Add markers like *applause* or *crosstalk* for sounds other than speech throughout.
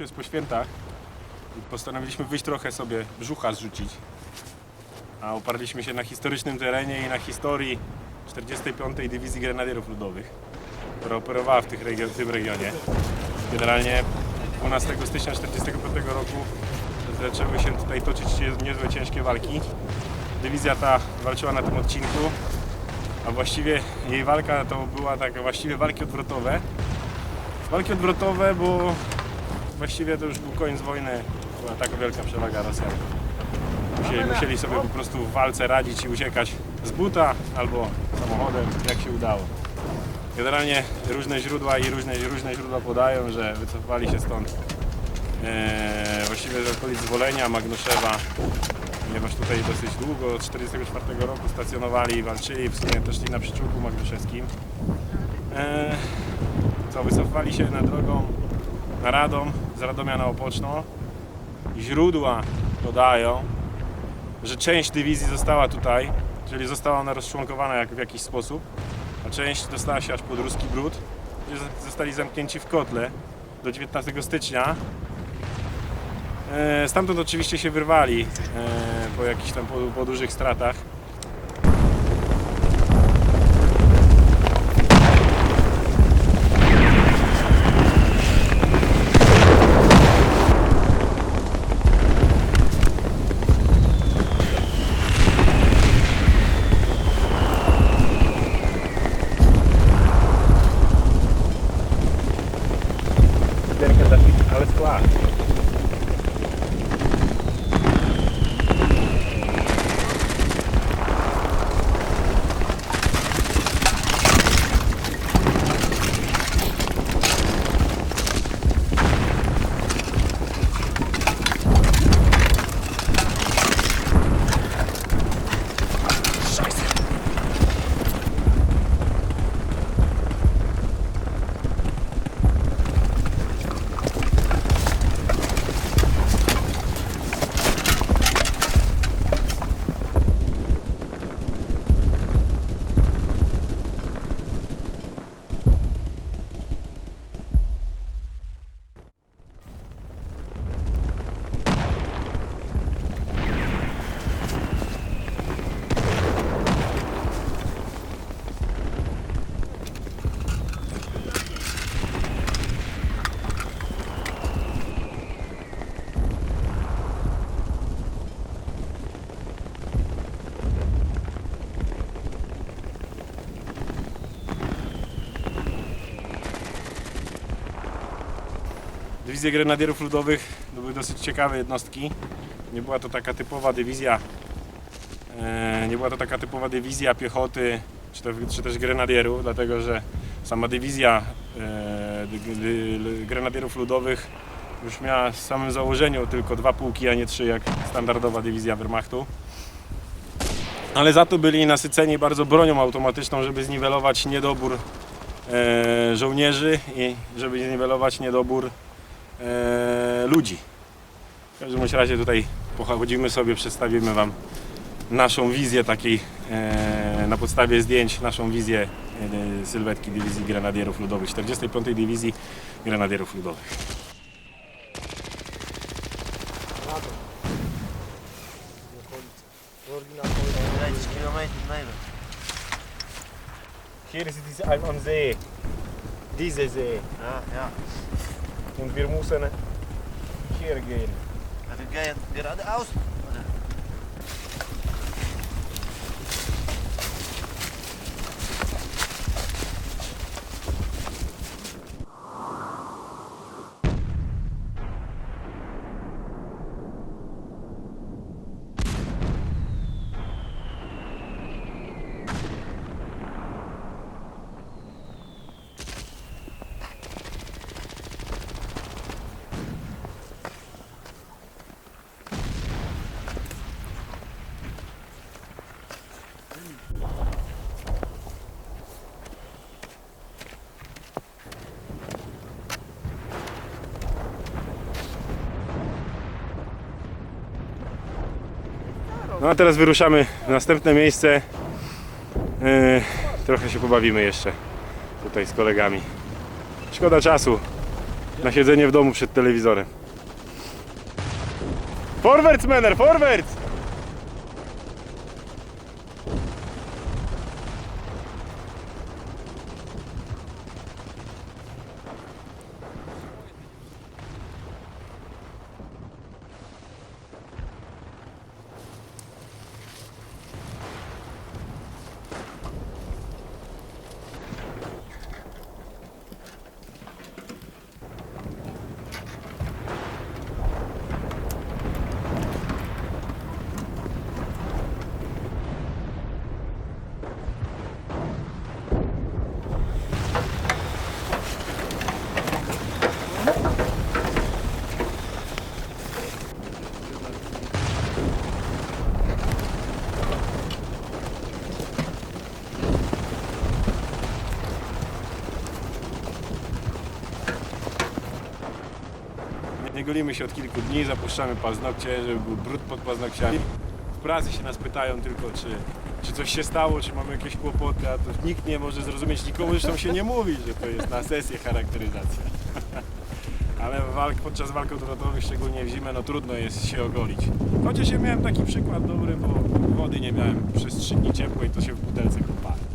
już jest po świętach i postanowiliśmy wyjść trochę sobie brzucha zrzucić. A oparliśmy się na historycznym terenie i na historii 45. Dywizji Grenadierów Ludowych, która operowała w, tych regio- w tym regionie. Generalnie 12 stycznia 1945 roku zaczęły się tutaj toczyć niezłe ciężkie walki. Dywizja ta walczyła na tym odcinku, a właściwie jej walka to była tak właściwie walki odwrotowe. Walki odwrotowe, bo właściwie to już był koniec wojny, była taka wielka przewaga Rosjan. Musieli, musieli sobie po prostu w walce radzić i uciekać z buta albo samochodem, jak się udało. Generalnie różne źródła i różne, różne źródła podają, że wycofali się stąd e, właściwie z okolic Wolenia, Magnuszewa, ponieważ tutaj dosyć długo, od 1944 roku stacjonowali i walczyli, w sumie też na przyczółku magnuszewskim. E, co, wycofali się na drogą na Radom, z Radomia na Opoczno. Źródła podają, że część dywizji została tutaj, czyli została ona rozczłonkowana jak, w jakiś sposób, a część dostała się aż pod ruski brud, gdzie zostali zamknięci w kotle do 19 stycznia. E, Stamtąd oczywiście się wyrwali e, po jakichś tam po, po dużych stratach. da Fiat Palace Dywizje Grenadierów Ludowych to były dosyć ciekawe jednostki. Nie była to taka typowa dywizja, e, nie była to taka typowa dywizja piechoty czy, te, czy też grenadierów, dlatego że sama dywizja e, Grenadierów Ludowych już miała w samym założeniu tylko dwa pułki, a nie trzy jak standardowa dywizja Wehrmachtu. Ale za to byli nasyceni bardzo bronią automatyczną, żeby zniwelować niedobór e, żołnierzy i żeby zniwelować niedobór e, ludzi. W każdym bądź razie tutaj pochodzimy sobie, przedstawimy Wam naszą wizję takiej e, na podstawie zdjęć, naszą wizję e, sylwetki Dywizji Grenadierów Ludowych, 45. Dywizji Grenadierów Ludowych.30 kilometer nemen. Hier ist es am See, diese See, Ja, ja. Und wir müssen hier gehen. Wir gehen gerade aus. No a teraz wyruszamy w następne miejsce. Yy, trochę się pobawimy jeszcze tutaj z kolegami. Szkoda czasu. na siedzenie w domu przed telewizorem. Forwards, Mener, forwards! Nie golimy się od kilku dni, zapuszczamy paznokcie, żeby był brud pod paznokciami. W pracy się nas pytają tylko, czy, czy coś się stało, czy mamy jakieś kłopoty, a to nikt nie może zrozumieć, nikomu zresztą się nie mówi, że to jest na sesję charakteryzacja. *laughs* Ale walk, podczas walk odwrotowych, szczególnie w zimę, no trudno jest się ogolić. Chociaż ja miałem taki przykład dobry, bo wody nie miałem przez trzy dni ciepłej, to się w butelce kąpałem.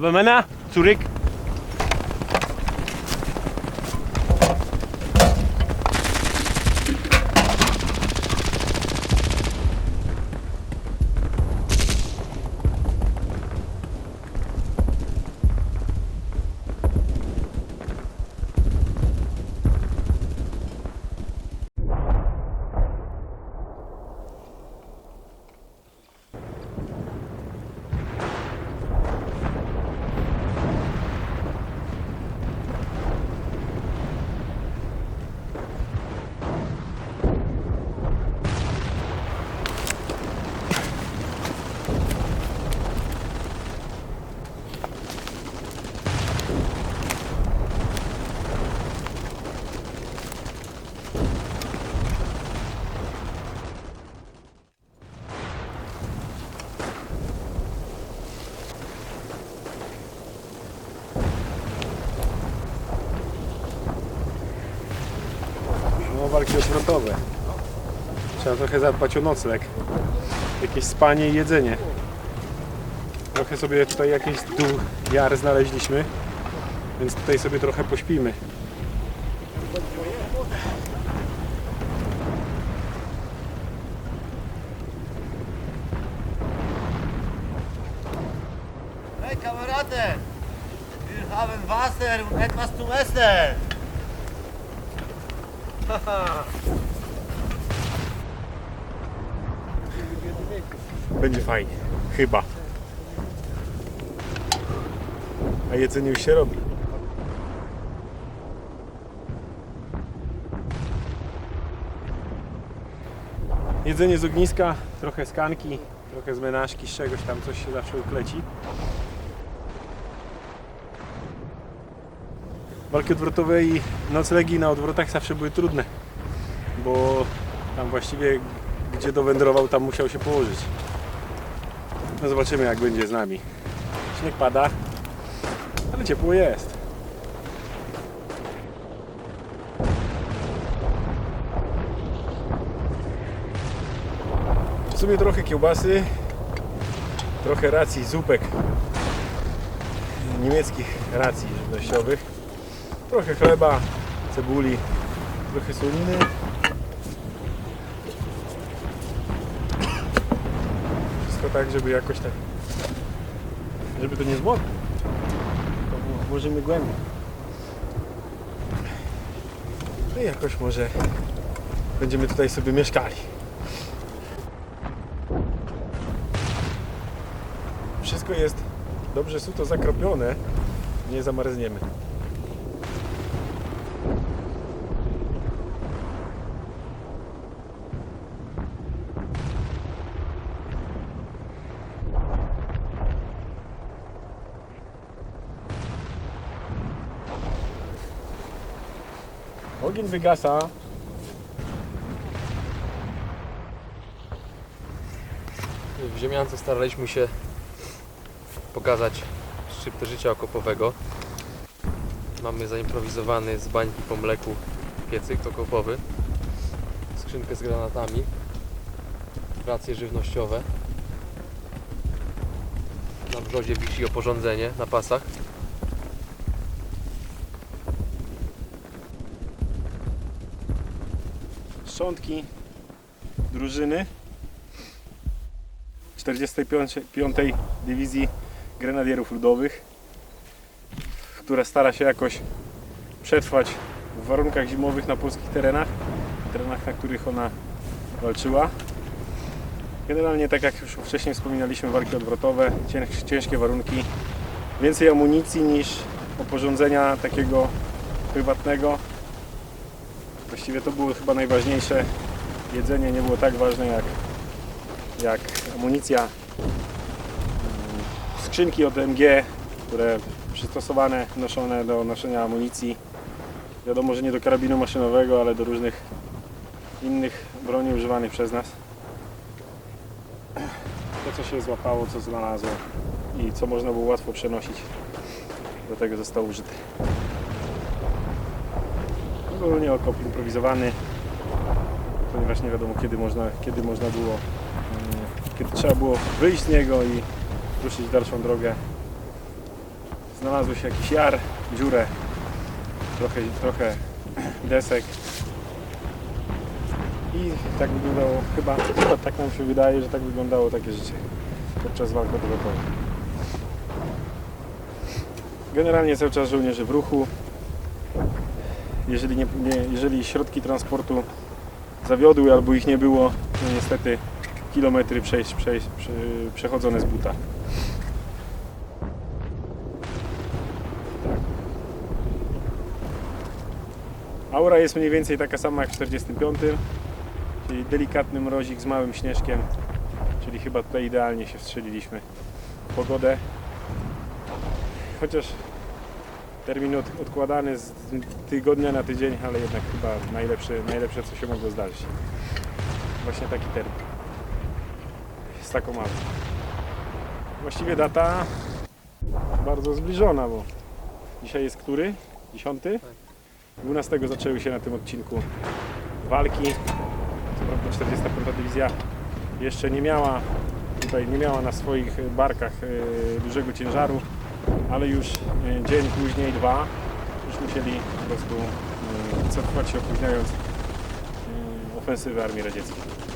Aber Männer, zurück. Walki odwrotowe. Trzeba trochę zadbać o nocleg. Jakieś spanie i jedzenie. Trochę sobie tutaj jakieś dół jar znaleźliśmy, więc tutaj sobie trochę pośpimy. Będzie fajnie. Chyba. a jedzenie już się robi. Jedzenie z ogniska, trochę z kanki, trochę z menażki, z czegoś tam coś się zawsze ukleci. Walki odwrotowe i noclegi na odwrotach zawsze były trudne, bo tam właściwie gdzie dowędrował, tam musiał się położyć. No zobaczymy jak będzie z nami. Śnieg pada, ale ciepło jest. W sumie trochę kiełbasy, trochę racji, zupek niemieckich racji żywnościowych, trochę chleba, cebuli, trochę słoniny. Tak, żeby jakoś tak, żeby to nie zmokło. To włożymy głębiej. No i jakoś może będziemy tutaj sobie mieszkali. Wszystko jest dobrze suto zakropione, nie zamarzniemy. Ogień wygasa. W Ziemiance staraliśmy się pokazać szczyptę życia okopowego. Mamy zaimprowizowany z bańki po mleku piecyk okopowy, skrzynkę z granatami, racje żywnościowe. Na brzozie wisi oporządzenie na pasach. Szczątki drużyny 45. Dywizji Grenadierów Ludowych, która stara się jakoś przetrwać w warunkach zimowych na polskich terenach, terenach, na których ona walczyła. Generalnie, tak jak już wcześniej wspominaliśmy, walki odwrotowe, cięż- ciężkie warunki, więcej amunicji niż oporządzenia takiego prywatnego, Właściwie to było chyba najważniejsze. Jedzenie nie było tak ważne jak, jak amunicja. Mm, Skrzynki od MG, które przystosowane, noszone do noszenia amunicji. Wiadomo, że nie do karabinu maszynowego, ale do różnych innych broni używanych przez nas. To, co się złapało, co znalazło i co można było łatwo przenosić, do tego zostało użyte. Ogólnie okop improwizowany, ponieważ nie wiadomo kiedy można, kiedy można było, mm, kiedy trzeba było wyjść z niego i ruszyć w dalszą drogę. Znalazło się jakiś jar, dziurę, trochę, trochę desek i tak wyglądało, chyba, chyba tak nam się wydaje, że tak wyglądało takie życie podczas walk odwrotowych. Generalnie cały czas żołnierze w ruchu, jeżeli, nie, nie, jeżeli środki transportu zawiodły albo ich nie było, no niestety kilometry przejść, przejść, prze, przechodzone z buta. Tak. Aura jest mniej więcej taka sama jak w 45, czyli delikatny mrozik z małym śnieżkiem, czyli chyba tutaj idealnie się wstrzeliliśmy w pogodę. Chociaż termin od, odkładany z tygodnia na tydzień, ale jednak chyba najlepsze, najlepsze co się mogło zdarzyć. Właśnie taki termin. Z taką małą. Właściwie data bardzo zbliżona, bo dzisiaj jest który? 10? 12 zaczęły się na tym odcinku walki. Co prawda 45 dywizja jeszcze nie miała tutaj nie miała na swoich barkach e, dużego ciężaru, ale już e, dzień później, dwa, już musieli po prostu e, cofać się opóźniając e, ofensywę Armii Radzieckiej.